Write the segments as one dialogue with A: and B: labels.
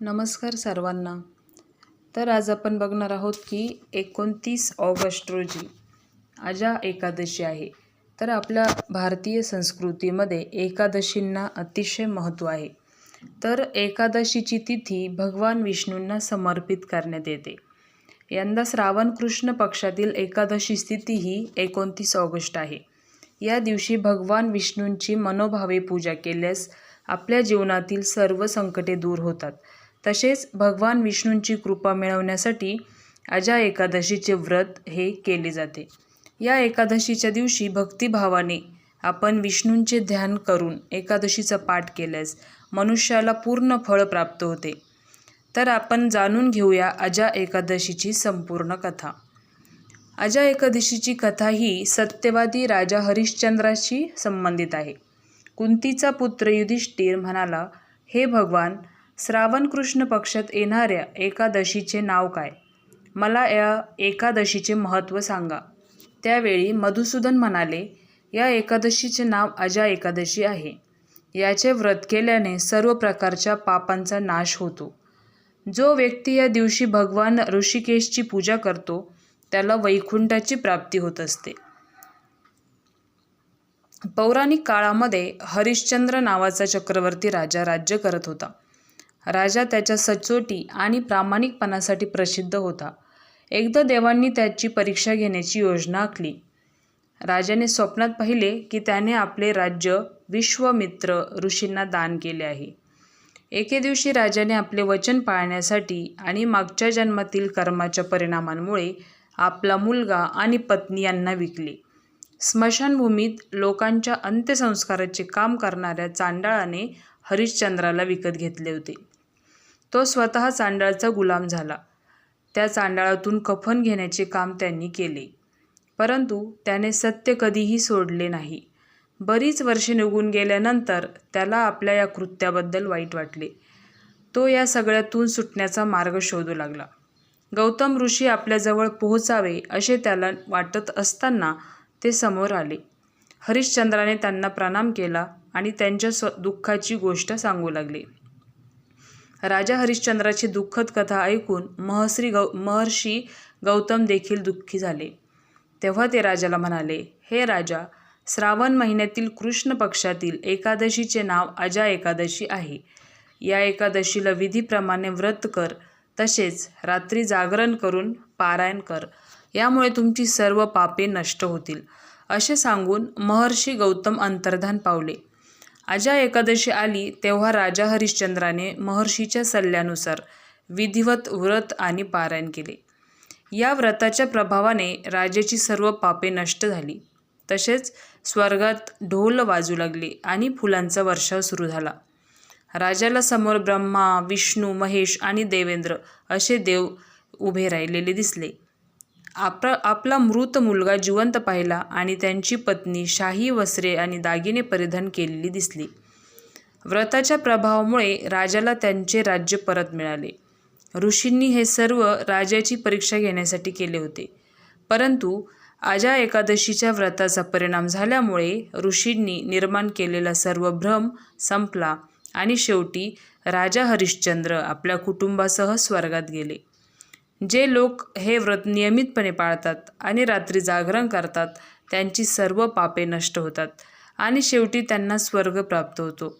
A: नमस्कार सर्वांना. तर आज आपण बघणार आहोत की एकोणतीस ऑगस्ट रोजी आजा एकादशी आहे. तर आपल्या भारतीय संस्कृतीमध्ये एकादशींना अतिशय महत्त्व आहे. तर एकादशीची तिथी भगवान विष्णूंना समर्पित करण्यात येते. यंदा श्रावण कृष्ण पक्षातील एकादशी स्थिती ही एकोणतीस ऑगस्ट आहे. या दिवशी भगवान विष्णूंची मनोभावे पूजा केल्यास आपल्या जीवनातील सर्व संकटे दूर होतात. तसेच भगवान विष्णूंची कृपा मिळवण्यासाठी अजा एकादशीचे व्रत हे केले जाते. या एकादशीच्या दिवशी भक्तिभावाने आपण विष्णूंचे ध्यान करून एकादशीचा पाठ केल्यास मनुष्याला पूर्ण फळ प्राप्त होते. तर आपण जाणून घेऊया अजा एकादशीची संपूर्ण कथा. अजा एकादशीची कथा ही सत्यवादी राजा हरिश्चंद्राशी संबंधित आहे. कुंतीचा पुत्र युधिष्ठिर म्हणाला हे भगवान श्रावण कृष्ण पक्षात येणाऱ्या एकादशीचे नाव काय? मला या एकादशीचे महत्त्व सांगा. त्यावेळी मधुसूदन म्हणाले या एकादशीचे नाव अजा एकादशी आहे. याचे व्रत केल्याने सर्व प्रकारच्या पापांचा नाश होतो. जो व्यक्ती या दिवशी भगवान ऋषिकेशची पूजा करतो त्याला वैकुंठाची प्राप्ती होत असते. पौराणिक काळामध्ये हरिश्चंद्र नावाचा चक्रवर्ती राजा राज्य करत होता. राजा त्याच्या सचोटी आणि प्रामाणिकपणासाठी प्रसिद्ध होता. एकदा देवांनी त्याची परीक्षा घेण्याची योजना आखली. राजाने स्वप्नात पाहिले की त्याने आपले राज्य विश्वमित्र ऋषींना दान केले आहे. एके दिवशी राजाने आपले वचन पाळण्यासाठी आणि मागच्या जन्मातील कर्माच्या परिणामांमुळे आपला मुलगा आणि पत्नी यांना विकले. स्मशानभूमीत लोकांच्या अंत्यसंस्काराचे काम करणाऱ्या चांडाळाने हरिश्चंद्राला विकत घेतले होते. तो स्वतः चांडाळचा गुलाम झाला. त्या चांडाळातून कफन घेण्याचे काम त्यांनी केले. परंतु त्याने सत्य कधीही सोडले नाही. बरीच वर्षे निघून गेल्यानंतर त्याला आपल्या या कृत्याबद्दल वाईट वाटले. तो या सगळ्यातून सुटण्याचा मार्ग शोधू लागला. गौतम ऋषी आपल्याजवळ पोहोचावे असे त्याला वाटत असताना ते समोर आले. हरिश्चंद्राने त्यांना प्रणाम केला आणि त्यांच्या स्व दुःखाची गोष्ट सांगू लागले. राजा हरिश्चंद्राची दुःखद कथा ऐकून महर्षी गौ महर्षी गौतम देखील दुःखी झाले. तेव्हा ते राजाला म्हणाले हे राजा श्रावण महिन्यातील कृष्ण पक्षातील एकादशीचे नाव अजा एकादशी आहे. या एकादशीला विधीप्रमाणे व्रत कर तसेच रात्री जागरण करून पारायण कर. यामुळे तुमची सर्व पापे नष्ट होतील. असे सांगून महर्षी गौतम अंतर्धान पावले. अजा एकादशी आली तेव्हा राजा हरिश्चंद्राने महर्षीच्या सल्ल्यानुसार विधिवत व्रत आणि पारायण केले. या व्रताच्या प्रभावाने राजाची सर्व पापे नष्ट झाली. तसेच स्वर्गात ढोल वाजू लागले आणि फुलांचा वर्षाव सुरू झाला. राजाला समोर ब्रह्मा विष्णू महेश आणि देवेंद्र असे देव उभे राहिलेले दिसले. आप आपला मृत मुलगा जिवंत पाहिला आणि त्यांची पत्नी शाही वस्त्रे आणि दागिने परिधान केलेली दिसली. व्रताच्या प्रभावामुळे राजाला त्यांचे राज्य परत मिळाले. ऋषींनी हे सर्व राजाची परीक्षा घेण्यासाठी केले होते. परंतु आजा एकादशीच्या व्रताचा परिणाम झाल्यामुळे ऋषींनी निर्माण केलेला सर्व भ्रम संपला आणि शेवटी राजा हरिश्चंद्र आपल्या कुटुंबासह स्वर्गात गेले. जे लोक हे व्रत नियमितपणे पाळतात आणि रात्री जागरण करतात त्यांची सर्व पापे नष्ट होतात आणि शेवटी त्यांना स्वर्ग प्राप्त होतो.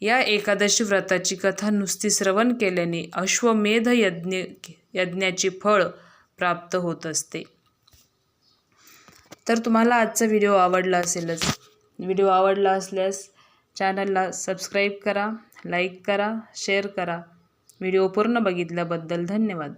A: या एकादशी व्रताची कथा नुसती श्रवण केल्याने अश्वमेध यज्ञ यज्ञाची फळ प्राप्त होत असते. तर तुम्हाला आजचा व्हिडिओ आवडला असेलच. व्हिडिओ आवडला असल्यास चॅनलला सबस्क्राईब करा लाईक करा शेअर करा. व्हिडिओ पूर्ण बघितल्याबद्दल धन्यवाद.